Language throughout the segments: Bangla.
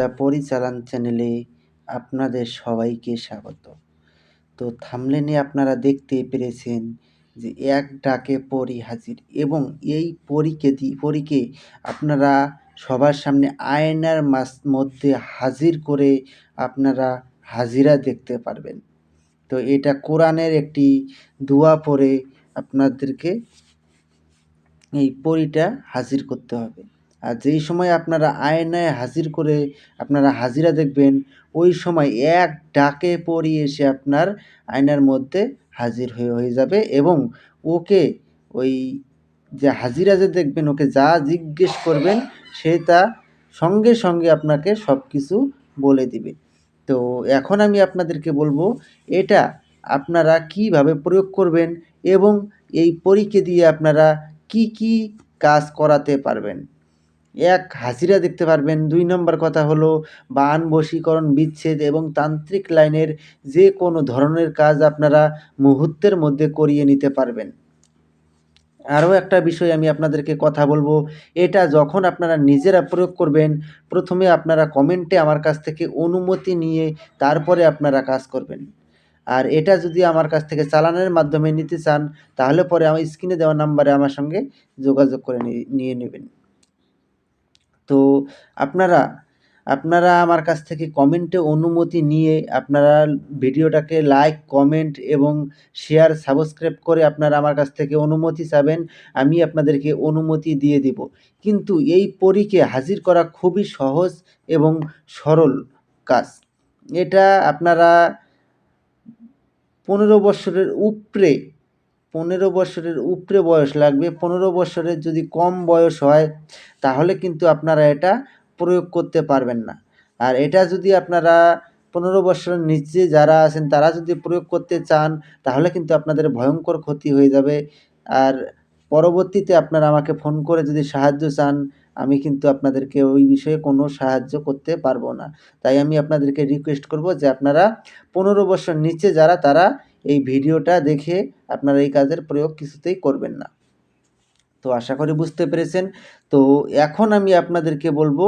রাজা পরিচালন চ্যানেলে আপনাদের সবাইকে স্বাগত। তো থামলেনে আপনারা দেখতে পেরেছেন যে এক ডাকে পরি হাজির এবং এই পরীকে দি, পরীকে আপনারা সবার সামনে আয়নার মাস, মধ্যে হাজির করে আপনারা হাজিরা দেখতে পারবেন। তো এটা কোরআনের একটি দোয়া পরে আপনাদেরকে এই পরীটা হাজির করতে হবে। আর যেই সময় আপনারা আয়নায় হাজির করে আপনারা হাজিরা দেখবেন, ওই সময় এক ডাকে পরি এসে আপনার আয়নার মধ্যে হাজির হয়ে হয়ে যাবে এবং ওকে ওই যে হাজিরা যে দেখবেন, ওকে যা জিজ্ঞেস করবেন সে তা সঙ্গে সঙ্গে আপনাকে সব কিছু বলে দিবে। তো এখন আমি আপনাদেরকে বলব, এটা আপনারা কীভাবে প্রয়োগ করবেন এবং এই পরীকে দিয়ে আপনারা কি কি কাজ করাতে পারবেন? এক হাজিরা দেখতে পারবেন। দুই নম্বর কথা হলো, বান, বশীকরণ, বিচ্ছেদ এবং তান্ত্রিক লাইনের যে কোনো ধরনের কাজ আপনারা মুহূর্তের মধ্যে করিয়ে নিতে পারবেন। আরও একটা বিষয় আমি আপনাদেরকে কথা বলব, এটা যখন আপনারা নিজেরা প্রয়োগ করবেন, প্রথমে আপনারা কমেন্টে আমার কাছ থেকে অনুমতি নিয়ে তারপরে আপনারা কাজ করবেন। আর এটা যদি আমার কাছ থেকে চালানের মাধ্যমে নিতে চান, তাহলে পরে আমার স্ক্রিনে দেওয়া নাম্বারে আমার সঙ্গে যোগাযোগ করে নিয়ে নেবেন। তো আপনারা আপনারা আমার কাছ থেকে কমেন্টে অনুমতি নিয়ে আপনারা ভিডিওটাকে লাইক কমেন্ট এবং শেয়ার সাবস্ক্রাইব করে আপনারা আমার কাছ থেকে অনুমতি চাবেন, আমি আপনাদেরকে অনুমতি দিয়ে দিব। কিন্তু এই পরীকে হাজির করা খুবই সহজ এবং সরল কাজ। এটা আপনারা পনেরো বছরের উপরে পনেরো বছরের উপরে বয়স লাগবে। পনেরো বছরের যদি কম বয়স হয়, তাহলে কিন্তু আপনারা এটা প্রয়োগ করতে পারবেন না। আর এটা যদি আপনারা পনেরো বছরের নিচে যারা আছেন, তারা যদি প্রয়োগ করতে চান, তাহলে কিন্তু আপনাদের ভয়ঙ্কর ক্ষতি হয়ে যাবে। আর পরবর্তীতে আপনারা আমাকে ফোন করে যদি সাহায্য চান, আমি কিন্তু আপনাদেরকে ওই বিষয়ে কোনো সাহায্য করতে পারব না। তাই আমি আপনাদেরকে রিকোয়েস্ট করব যে আপনারা পনেরো বছর নিচে যারা, তারা এই ভিডিওটা দেখে আপনারা এই কাজের প্রয়োগ কিছুতেই করবেন না। তো আশা করি বুঝতে পেরেছেন। তো এখন আমি আপনাদেরকে বলব,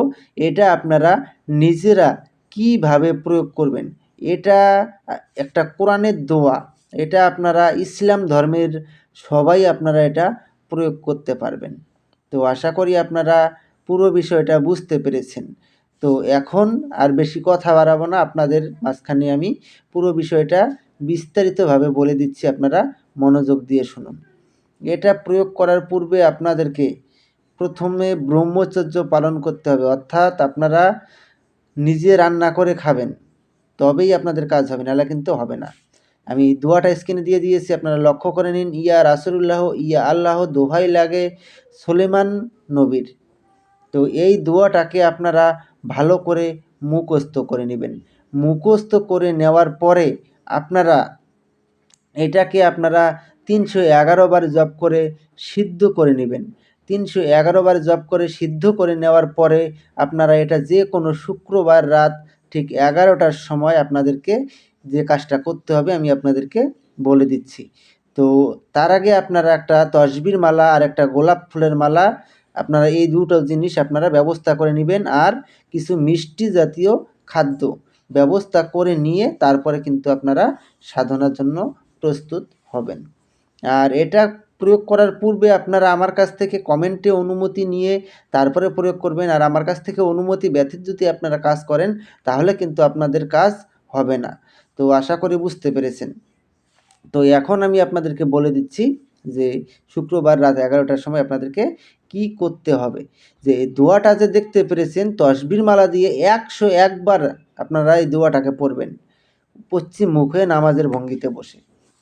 এটা আপনারা নিজেরা কীভাবে প্রয়োগ করবেন? এটা একটা কোরআনের দোয়া, এটা আপনারা ইসলাম ধর্মের সবাই আপনারা এটা প্রয়োগ করতে পারবেন। তো আশা করি আপনারা পুরো বিষয়টা বুঝতে পেরেছেন। তো এখন আর বেশি কথা বাড়াবো না, আপনাদের মাঝখানে আমি পুরো বিষয়টা বিস্তারিতভাবে বলে দিচ্ছি আপনারা, মনোযোগ দিয়ে শুনুন। এটা প্রয়োগ করার পূর্বে আপনাদেরকে প্রথমে ব্রহ্মচর্য পালন করতে হবে। অর্থাৎ আপনারা নিজে রান্না করে খাবেন, তবেই আপনাদের কাজ হবে, নাহলে কিন্তু হবে না। আমি দোয়াটা স্ক্রিনে দিয়ে দিয়েছি, আপনারা লক্ষ্য করে নিন। ইয়া রাসুল্লাহ ইয়া আল্লাহ, দোহাই লাগে সোলেমান নবীর। তো এই দোয়াটাকে আপনারা ভালো করে মুখস্থ করে নেবেন। মুখস্থ করে নেওয়ার পরে আপনারা এটাকে আপনারা তিনশো এগারো বার জপ করে সিদ্ধ করে নেবেন। তিনশো এগারো বার জপ করে সিদ্ধ করে নেওয়ার পরে আপনারা এটা যে কোনো শুক্রবার রাত ঠিক এগারোটার সময় আপনাদেরকে যে কাজটা করতে হবে আমি আপনাদেরকে বলে দিচ্ছি। তো তার আগে আপনারা একটা তসবির মালা আর একটা গোলাপ ফুলের মালা আপনারা এই দুটো জিনিস আপনারা ব্যবস্থা করে নেবেন। আর কিছু মিষ্টি জাতীয় খাদ্য ব্যবস্থা করে নিয়ে তারপরে কিন্তু আপনারা সাধনার জন্য প্রস্তুত হবেন। আর এটা প্রয়োগ করার পূর্বে আপনারা আমার কাছ থেকে কমেন্টে অনুমতি নিয়ে তারপরে প্রয়োগ করবেন। আর আমার কাছ থেকে অনুমতি ব্যতীত যদি আপনারা কাজ করেন, তাহলে কিন্তু আপনাদের কাজ হবে না। তো আশা করি বুঝতে পেরেছেন। তো এখন আমি আপনাদেরকে বলে দিচ্ছি যে শুক্রবার রাত এগারোটার সময় আপনাদেরকে কি করতে হবে। যে দোয়াটা যে দেখতে পেরেছেন তসবির মালা দিয়ে একশো একবার আপনারা এই দোয়াটাকে পড়বেন। পশ্চিম মুখে নামাজের ভঙ্গিতে বসে।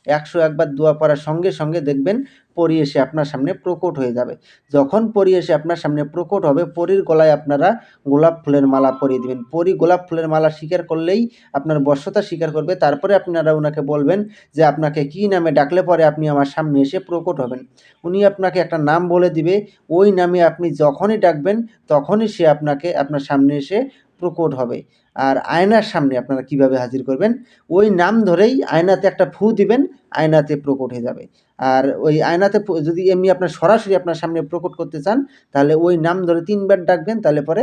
একশো একবার দোয়া পড়ার সঙ্গে সঙ্গে দেখবেন পরি এসে আপনার সামনে প্রকট হয়ে যাবে। যখন পরি এসে আপনার সামনে প্রকট হবে, পরির গলায় আপনারা গোলাপ ফুলের মালা পরিয়ে দেবেন। পরি গোলাপ ফুলের মালা স্বীকার করলেই আপনার বর্ষতা স্বীকার করবে। তারপরে আপনারা ওনাকে বলবেন যে, আপনাকে কী নামে ডাকলে পরে আপনি আমার সামনে এসে প্রকট হবেন? উনি আপনাকে একটা নাম বলে দিবে। ওই নামে আপনি যখনই ডাকবেন, তখনই সে আপনাকে আপনার সামনে এসে প্রকট হবে। আর আয়নার সামনে আপনারা কীভাবে হাজির করবেন? ওই নাম ধরেই আয়নাতে একটা ফু দিবেন, আয়নাতে প্রকট হয়ে যাবে। আর ওই আয়নাতে যদি এমনি আপনার সরাসরি আপনার সামনে প্রকট করতে চান, তাহলে ওই নাম ধরে তিনবার ডাকবেন, তাহলে পরে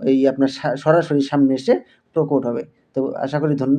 ওই আপনার সরাসরি সামনে এসে প্রকট হবে। তো আশা করি ধন্য